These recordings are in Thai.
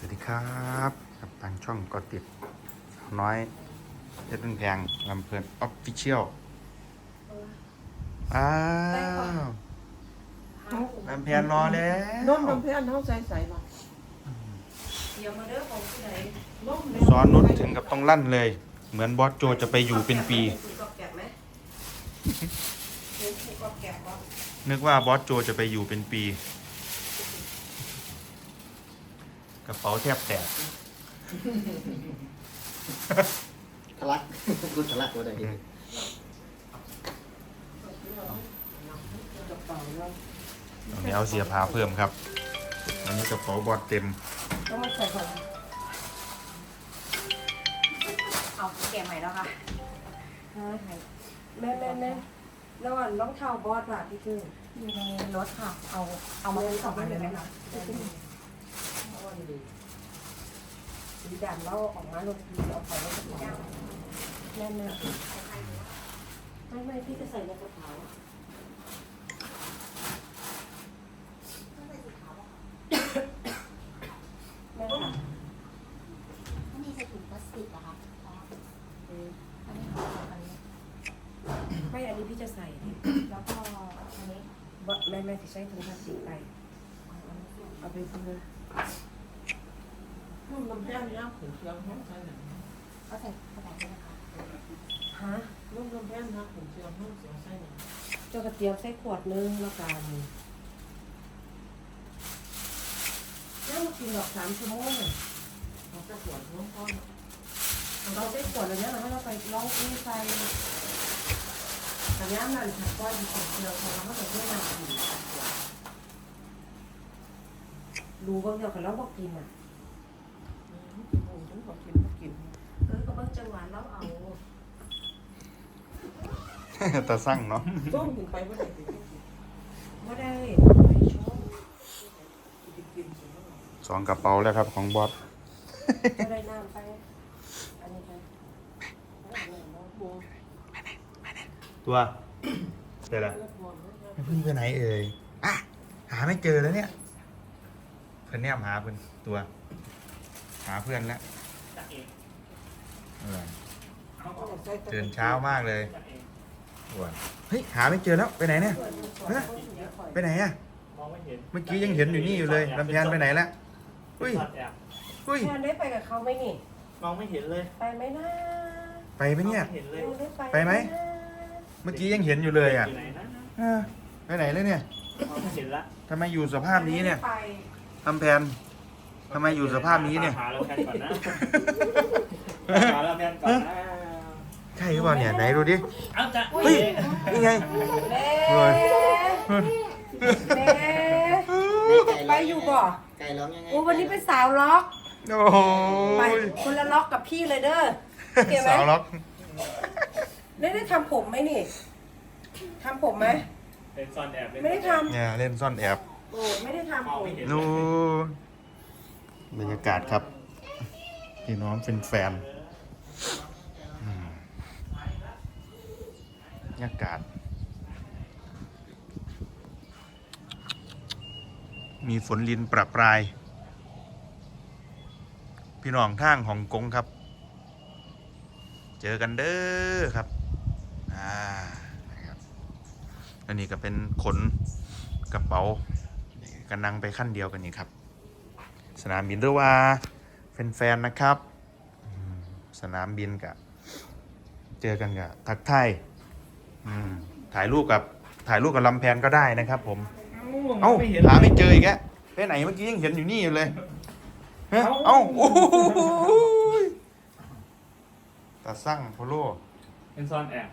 สวัสดีครับกับทางช่องกอติดสาวน้อยเพชรบุญแพงลำเพลินออฟฟิเชียลอ้าวลำเพลินรอแล้วน้มน้ำเพื่อนเขาใส่ใส่หรอเดี๋ยวมาเด้อของที่ไหนน้มสอนนุชถึงกับต้องลั่นเลย เหมือนบอสโจจะไปอยู่เป็นปีถูกกับแกะไหมเห็นถูกกับแกะปะนึกว่าบอสโจจะไปอยู่เป็นปี กระเป๋าแทบแตกทะลักกูทะลักกูได้กระเป๋าเราตอนนี้เอาเสียพาเพิ่มครับอันนี้กระเป๋าบอสเต็มต้องมาใส่ก่อนเอาแกะใหม่แล้วค่ะแม่แม่แม่แล้วอันรองเท้าบอสล่ะพี่คืออยู่ในรถค่ะ เอาเอามาสองอันเลยไหมคะ สีดำเราออกมาลงทีเอาไปไว้กระเป๋าแม่แม่ไม่ไม่พี่จะใส่ในกระเป๋าแม่ค่ะถ้ามีใส่ถุงพลาสติกเหรอคะอ๋ออันนี้ค่ะอันนี้ไม่อันนี้พี่จะใส่ดิแล้วก็อันนี้บแม่แม่จะใช้ถุงพลาสติกไปเอาไปซื้อ นุ่มน้ำแป้งย่างผงเชียงห้องใส่ไหนังก็ใส่กระเป๋าด้วยนะคะฮะลูกน้ำแป้งนะผมเชื่อห้องเสียงไส้เนี่ยเจ้ากระเทียมใส่ขวดนึงแล้วกันแล้วมากินดอกสามชั่วโมงเขาจะปวดท้องก้อนเราใส่ขวดอะไรเนี้ยเราให้เราไปลองอุ้ยใส่แต่ย่ามนั่นค่ะก้อยดีของเดียวของเราเขาจะไม่นานรู้บางเดียวกับเราบอกกินอะ นหมูฉันขอกินก็กินเออก็บางจังหวะเราเอาตาสั่งเนาะต้มกินไปเมื่อไหร่กินไม่ได้ไปชอบกินกินสิเมื่อไหร่สองกระเป๋าแล้วครับของบอสไม่ได้น้ำไปอันนี้ไปบัวตัวเดี๋ยวละแล้วบัวแล้วเพิ่งไปไหนเอ่ยอะหาไม่เจอแล้วเนี่ยเพื่อนเนี่ยหาเพื่อนตัว หาเพื่อนแล้ว ตื่นเช้ามากเลยจักเองอ้วนเฮ้ยหาไม่เจอแล้วไปไหนเนี่ยฮะไปไหนอะมองไม่เห็นเมื่อกี้ยังเห็นอยู่นี่อยู่เลยลำแพนไปไหนแล้วอุ้ยสัตว์แอบอุ้ยแทนได้ไปกับเขาไหมนี่ มองไม่เห็นเลย ไปไหมนะไปไหมเนี่ยมองไม่เห็นเลยดูได้ไปไปไหม เมื่อกี้ยังเห็นอยู่เลยอะอยู่ไหนนะเออไปไหนเลยเนี่ยมองไม่เห็นละทำไมอยู่สภาพนี้เนี่ยไปลำแพนทำไมอยู่สภาพนี้เนี่ย หาเราแพนก่อนนะ หาเราแพนก่อนนะใช่หรือเปล่าเนี่ยไหนดูดิ เอาจะเฮ้ย นี่ไงเล่โอ้ยเล่ไปอยู่บ่ไก่ร้องยังไงโอ้วันนี้เป็นสาวล็อกโอ้โหไปคนละล็อกกับพี่เลยเด้อเกี่ยวไหมสาวล็อก ได้ได้ทำผมไหมนี่ทำผมไหมเป็นซ่อนแอบเป็นไม่ได้ทเนี่ยเล่นซ่อนแอบำโอ้ไม่ได้ทำมองผมไม่เห็นนู่นบรรยากาศครับพี่น้องเป็นแฟน อืมบรรยากาศ มีฝนลินประปราย พี่น้องทางฮ่องกงครับ เจอกันเด้อครับ อ่านะครับอันนี้ก็เป็นขนกระเป๋ากันนั่งไปขั้นเดียวกันนี่ครับ สนามบินหรือว่าแฟนๆนะครับ สนามบินกับเจอกันกับทักทายอืมถ่ายรูปกับถ่ายรูปกับลำแพนก็ได้นะครับผม เอ้าไม่เห็นหาไม่เจออีกแล้วไปไหนเมื่อกี้ยังเห็นอยู่นี่อยู่เลยเฮ้ยเอ้าโอ้โหตาสั่งโพโลเป็นซ่อนแอบ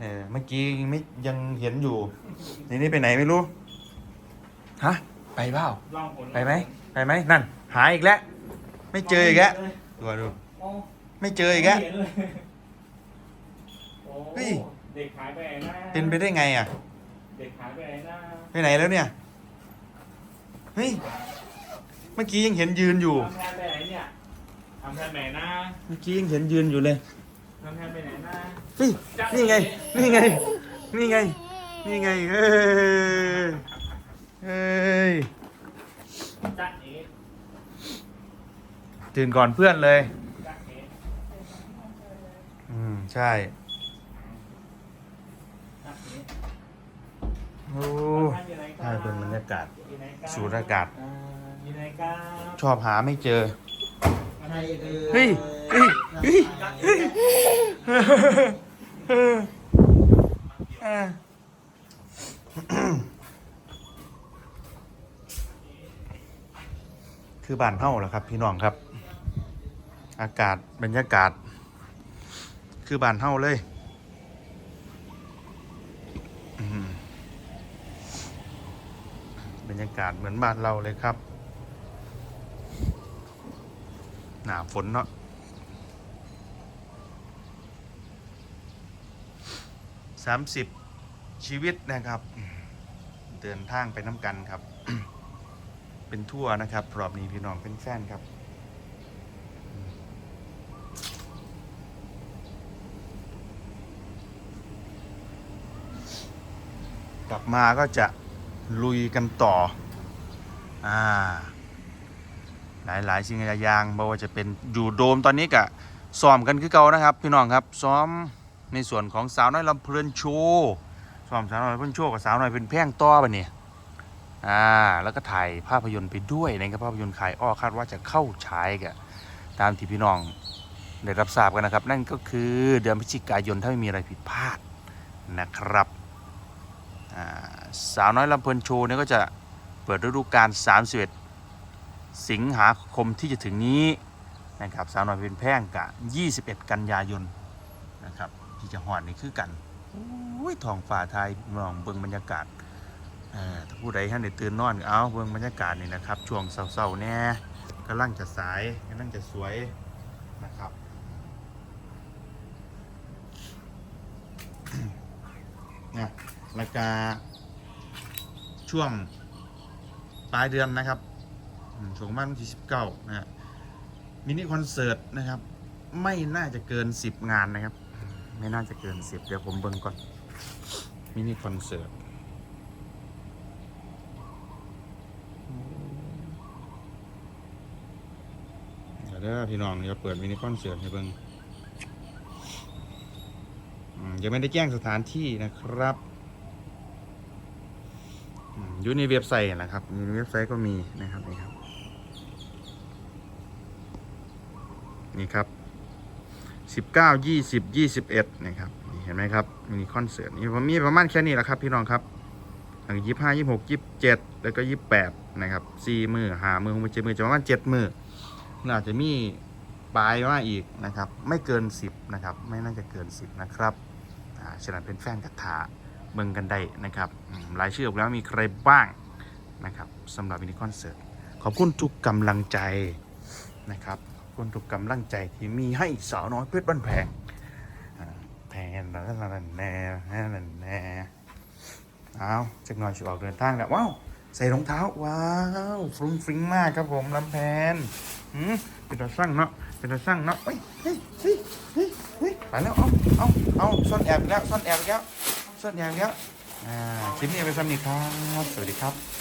เออเมื่อกี้ยังไม่ยังเห็นอยู่นี่นี่ไปไหนไม่รู้ฮะไปเปล่าลองผลไปไหมไปไหมนั่น หายอีกแล้ว ไม่เจออีกแล้วดูดูโอ้ ไม่เจออีกแล้วไม่เห็นเลยโอ้เฮ้ย เด็กหายไปไหนนะเป็นไปได้ไงอะ เด็กหายไปไหนนะไปไหนแล้วเนี่ย เฮ้ย เมื่อกี้ยังเห็นยืนอยู่ ทำแทนไปไหนเนี่ยทำแทนไปไหนนะเมื่อกี้ยังเห็นยืนอยู่เลย ทำแทนไปไหนนะเฮ้ย นี่ไง นี่ไง นี่ไง นี่ไง เฮ้ย เฮ้ย จ๊ะเอ๋ตื่นก่อนเพื่อนเลยอืม ใช่โอ้ใช่เป็นบรรยากาศสูดอากาศอ่าอยู่ไหนครับชอบหาไม่เจอใครเอ่ยเฮ้ยเฮ้ยเฮ้ยเออคือบ้านเฮาแหละครับ พี่น้องครับ อากาศบรรยากาศ คือบ้านเฮาเลยบรรยากาศเหมือนบ้านเราเลยครับ หนาฝนเนาะสามสิบชีวิตนะครับ เดินทางไปน้ำกันครับ เป็นทั่วนะครับรอบนี้พี่น้องเป็นแฟนครับ กลับมาก็จะลุยกันต่อ อ่า หลายหลายๆสิ่งหลายอย่างไม่ว่าจะเป็นอยู่โดมตอนนี้กะซ้อมกันคือเก่านะครับ พี่น้องครับซ้อมในส่วนของสาวน้อยลำเพลินโชว์ซ้อมสาวน้อยเพลินโชว์กับสาวน้อยเป็นแพร่งต่อปะเนี่ยอ่าแล้วก็ถ่ายภาพยนตร์ไปด้วยนะครับภาพยนตร์ขายอ้อคาดว่าจะเข้าฉายกะตามที่พี่น้องได้รับทราบกันนะครับ นั่นก็คือเดือนพฤศจิกายนถ้าไม่มีอะไรผิดพลาดนะครับ สาวน้อยลำเพลินโชว์เนี่ยก็จะเปิดฤดูกาล31 สิงหาคมที่จะถึงนี้นะครับสาวน้อยเป็นแพร่งกะ 21 กันยายนนะครับที่จะหอดนี่คือกันอุ้ยทองฟ้าไทยมองเบิ่งบรรยากาศเอ่อถ้าผู้ใดท่านได้ตื่นนอนเอาเบิ่งบรรยากาศนี่นะครับ ช่วงเศร้าๆแน่กำลังจะสายกำลังจะสวยนะครับนะแล้วก็ ช่วงปลายเดือนนะครับอืมช่วงมาวันที่สิบเก้านะฮะมินิคอนเสิร์ตนะครับ ไม่น่าจะเกินสิบงานนะครับ ไม่น่าจะเกินสิบเดี๋ยวผมเบิ่งก่อนมินิคอนเสิร์ตเดี๋ยวเด้อพี่น้องเดี๋ยวเปิดมินิคอนเสิร์ตให้เบิ่งยังไม่ได้แจ้งสถานที่นะครับ อยู่ในเว็บไซต์นะครับอยู่ในเว็บไซต์ก็มีนะครับนี่ครับ นี่ครับสิบเก้ายี่สิบยี่สิบเอ็ดนะครับนี่เห็นไหมครับมินิคอนเสิร์ตนี่ผมมีประมาณแค่นี้แหละครับ พี่น้องครับหลังยี่ห้ายี่หกยี่เจ็ดแล้วก็ยี่แปดนะครับสี่มือหามือหกมือเจ็ดมือจะประมาณเจ็ดมือน่าจะมีปลายมาอีกนะครับ ไม่เกินสิบนะครับ ไม่น่าจะเกินสิบนะครับอ่าฉะนั้นเป็นแฟนกระถา เบิ่งกันได้นะครับรายชื่อออกแล้วมีใครบ้างนะครับสำหรับมินิคอนเสิร์ตขอบคุณทุกกำลังใจนะครับขอบคุณทุกกำลังใจที่มีให้สาวน้อยเพชรบ้านแพงอ่าแพงนั่นนั่นแน่นั่นแน่เอาจักหน่อยจะออกเดินทางแล้วว้าวใส่รองเท้าว้าวฟรุ้งฟริ้งมากครับผมลำแพนหืมเป็นตาสั่งเนาะเป็นตาสั่งเนาะเฮ้ยเฮ้ยเฮ้ยเฮ้ยไปแล้วเอาเอาเอาซ่อนแอบแล้วซ่อนแอบแล้ว ซ่อนแอบอีกแล้วอ่าคลิปนี้เอาไปซ้ำนี่ครับ สวัสดีครับ